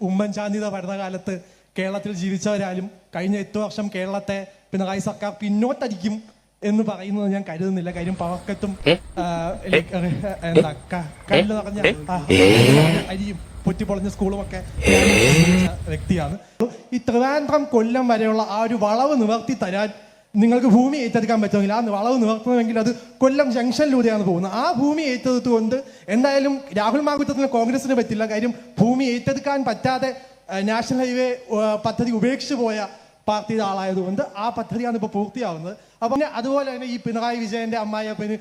ഉമ്മൻചാണ്ടിയുടെ ഭരണകാലത്ത് കേരളത്തിൽ ജീവിച്ചവരാലും കഴിഞ്ഞ എട്ട് വർഷം കേരളത്തെ പിണറായി സർക്കാർ പിന്നോട്ടടിക്കും എന്ന് പറയുന്നത് ഞാൻ കരുതുന്നില്ല. കാര്യം ആ, എന്താ കല്ല് നിറഞ്ഞ അരിയും പൊറ്റിപ്പൊളഞ്ഞ സ്കൂളും ഒക്കെ വ്യക്തിയാണ്. ഈ ട്രിവാൻഡ്രം കൊല്ലം വരെയുള്ള ആ ഒരു വളവ് നിവർത്തി തരാൻ നിങ്ങൾക്ക് ഭൂമി ഏറ്റെടുക്കാൻ പറ്റുമെങ്കിൽ ആ വളവ് നിവർത്തണമെങ്കിൽ അത് കൊല്ലം ജംഗ്ഷനിലൂടെയാണ് പോകുന്നത്. ആ ഭൂമി ഏറ്റെടുത്തുകൊണ്ട് എന്തായാലും രാഹുൽ മാകുറ്റത്തിന് കോൺഗ്രസിന് പറ്റില്ല. കാര്യം ഭൂമി ഏറ്റെടുക്കാൻ പറ്റാതെ നാഷണൽ ഹൈവേ പദ്ധതി ഉപേക്ഷിച്ചു പോയ പാർട്ടിയുടെ ആളായതുകൊണ്ട് ആ പദ്ധതിയാണ് ഇപ്പോൾ പൂർത്തിയാവുന്നത്. അപ്പം അതുപോലെ തന്നെ ഈ പിണറായി വിജയന്റെ അമ്മായി അപ്പന്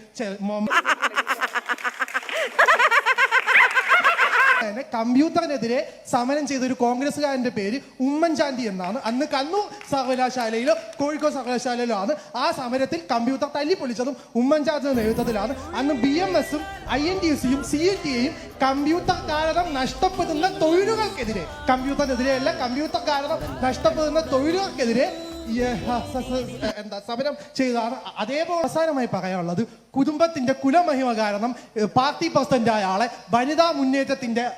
തന്നെ കമ്പ്യൂട്ടറിനെതിരെ സമരം ചെയ്ത ഒരു കോൺഗ്രസ്സുകാരന്റെ പേര് ഉമ്മൻചാണ്ടി എന്നാണ്. അന്ന് കണ്ണൂർ സർവകലാശാലയിലോ കോഴിക്കോട് സർവകലാശാലയിലോ ആണ് ആ സമരത്തിൽ കമ്പ്യൂട്ടർ തല്ലിപ്പൊളിച്ചതും ഉമ്മൻചാണ്ടിയുടെ നേതൃത്വത്തിലാണ്. അന്ന് ബി എം എസും ഐ എൻ ടി സിയും സി എ ടിയെയും കമ്പ്യൂട്ടർ കാരണം നഷ്ടപ്പെടുന്ന തൊഴിലുകൾക്കെതിരെ കമ്പ്യൂട്ടറിനെതിരെയല്ല കമ്പ്യൂട്ടർ കാരണം നഷ്ടപ്പെടുന്ന തൊഴിലുകൾക്കെതിരെ എന്താ സമരം ചെയ്തതാണ്. അതേപോലെ അവസാനമായി പറയാനുള്ളത് കുടുംബത്തിന്റെ കുലമഹിമ കാരണം പാർട്ടി പ്രസിഡന്റ് ആയ ആളെ വനിതാ മുന്നേറ്റത്തിന്റെ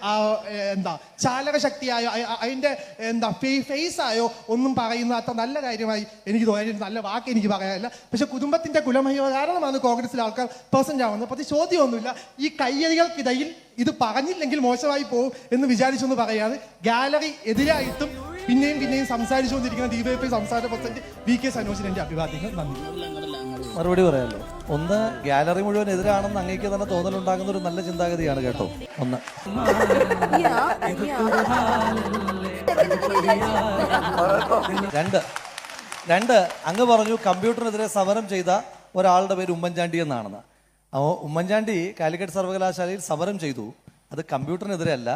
എന്താ ചാലക ശക്തിയായോ അ- അ- അതിന്റെ എന്താ ഫേസ് ആയോ ഒന്നും പറയുന്ന അത്ര നല്ല കാര്യമായി എനിക്ക് തോന്നി നല്ല വാക്ക് എനിക്ക് പറയാനില്ല. പക്ഷെ കുടുംബത്തിന്റെ കുലമഹിമ കാരണമാണ് കോൺഗ്രസിലെ ആൾക്കാർ പ്രസിഡന്റ് ആവുന്നത്. പക്ഷേ ചോദ്യമൊന്നുമില്ല. ഈ കയ്യടികൾക്കിടയിൽ ഇത് പറഞ്ഞില്ലെങ്കിൽ മോശമായി പോകും എന്ന് വിചാരിച്ചൊന്ന് പറയാതെ ഗാലറി എതിരായിട്ടും പിന്നെയും പിന്നെയും സംസാരിച്ചുകൊണ്ടിരിക്കുന്ന ഡിവൈഎഫ്ഐ സംസ്ഥാന പ്രസിഡന്റ് വി കെ സനോജിന് എന്റെ അഭിവാദ്യങ്ങൾ നന്ദി. മറുപടി പറയാമല്ലോ ഒന്ന് ഗാലറി മുഴുവൻ എതിരാണെന്ന് അങ്ങേക്ക് തന്നെ തോന്നലുണ്ടാകുന്ന ഒരു നല്ല ചിന്താഗതിയാണ് കേട്ടോ. ഒന്ന്. രണ്ട്. രണ്ട് അങ്ങ് പറഞ്ഞു കമ്പ്യൂട്ടറിനെതിരെ സമരം ചെയ്ത ഒരാളുടെ പേര് ഉമ്മൻചാണ്ടി എന്നാണെന്ന്. അപ്പോൾ ഉമ്മൻചാണ്ടി കാലിക്കറ്റ് സർവകലാശാലയിൽ സമരം ചെയ്തു. അത് കമ്പ്യൂട്ടറിനെതിരെ അല്ല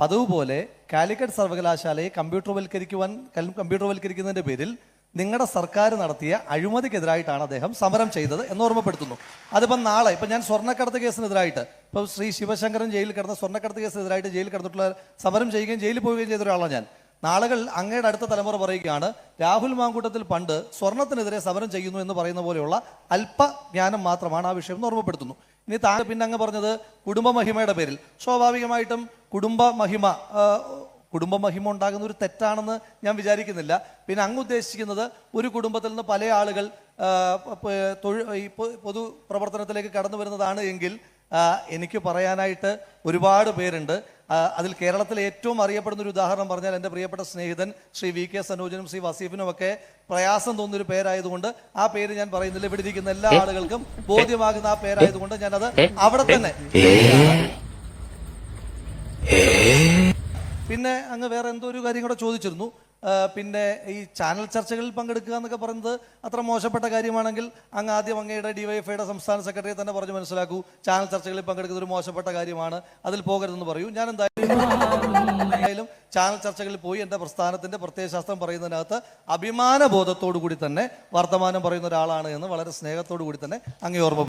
പതിവ് പോലെ കാലിക്കറ്റ് സർവകലാശാലയെ കമ്പ്യൂട്ടർവൽക്കരിക്കുവാൻ കമ്പ്യൂട്ടർവൽക്കരിക്കുന്നതിന്റെ പേരിൽ നിങ്ങളുടെ സർക്കാർ നടത്തിയ അഴിമതിക്കെതിരായിട്ടാണ് അദ്ദേഹം സമരം ചെയ്തത് എന്ന് ഓർമ്മപ്പെടുത്തുന്നു അതിപ്പം നാളെ ഇപ്പം ഞാൻ സ്വർണക്കടത്ത് കേസിനെതിരായിട്ട് ഇപ്പം ശ്രീ ശിവശങ്കരൻ ജയിലിൽ കിടന്ന സ്വർണക്കടത്ത് കേസിനെതിരായിട്ട് ജയിലിൽ കിടന്നിട്ടുള്ള സമരം ചെയ്യുകയും ജയിലിൽ പോവുകയും ചെയ്ത ഒരാളാണ് ഞാൻ. നാളുകൾ അങ്ങയുടെ അടുത്ത തലമുറ പറയുകയാണ് രാഹുൽ മാങ്കൂട്ടത്തിൽ പണ്ട് സ്വർണത്തിനെതിരെ സമരം ചെയ്യുന്നു എന്ന് പറയുന്ന പോലെയുള്ള അല്പജ്ഞാനം മാത്രമാണ് ആ വിഷയം എന്ന് ഓർമ്മപ്പെടുത്തുന്നു. ഇനി താങ്കൾ പിന്നെ അങ്ങ് പറഞ്ഞത് കുടുംബ മഹിമയുടെ പേരിൽ. സ്വാഭാവികമായിട്ടും കുടുംബ മഹിമ കുടുംബ മഹിമ ഉണ്ടാകുന്ന ഒരു തെറ്റാണെന്ന് ഞാൻ വിചാരിക്കുന്നില്ല. പിന്നെ അങ്ങ് ഉദ്ദേശിക്കുന്നത് ഒരു കുടുംബത്തിൽ നിന്ന് പല ആളുകൾ ഈ പൊതു പ്രവർത്തനത്തിലേക്ക് കടന്നു വരുന്നതാണ് എങ്കിൽ എനിക്ക് പറയാനായിട്ട് ഒരുപാട് പേരുണ്ട്. അതിൽ കേരളത്തിൽ ഏറ്റവും അറിയപ്പെടുന്ന ഒരു ഉദാഹരണം പറഞ്ഞാൽ എന്റെ പ്രിയപ്പെട്ട സ്നേഹിതൻ ശ്രീ വി കെ സനോജനും ശ്രീ വസീഫിനും ഒക്കെ പ്രയാസം തോന്നുന്ന ഒരു പേരായതുകൊണ്ട് ആ പേര് ഞാൻ പറയുന്നില്ല. ഇവിടെ ഇരിക്കുന്ന എല്ലാ ആളുകൾക്കും ബോധ്യമാകുന്ന ആ പേരായതുകൊണ്ട് ഞാനത് അവിടെ തന്നെ പിന്നെ അങ്ങ് വേറെ എന്തോ ഒരു കാര്യം കൂടെ ചോദിച്ചിരുന്നു. പിന്നെ ഈ ചാനൽ ചർച്ചകളിൽ പങ്കെടുക്കുക എന്നൊക്കെ പറയുന്നത് അത്ര മോശപ്പെട്ട കാര്യമാണെങ്കിൽ അങ്ങ് ആദ്യം അങ്ങയുടെ ഡിവൈഎഫ്ഐയുടെ സംസ്ഥാന സെക്രട്ടറി തന്നെ പറഞ്ഞു മനസ്സിലാക്കൂ. ചാനൽ ചർച്ചകളിൽ പങ്കെടുക്കുന്നത് ഒരു മോശപ്പെട്ട കാര്യമാണ്. അതിൽ പോകരുതെന്ന് പറയൂ. ഞാൻ എന്തായാലും ചാനൽ ചർച്ചകളിൽ പോയി എന്റെ പ്രസ്ഥാനത്തിന്റെ പ്രത്യയശാസ്ത്രം പറയുന്നതിനകത്ത് അഭിമാന ബോധത്തോടു കൂടി തന്നെ വർത്തമാനം പറയുന്ന ഒരാളാണ് എന്ന് വളരെ സ്നേഹത്തോടു കൂടി തന്നെ അങ്ങേ ഓർമ്മ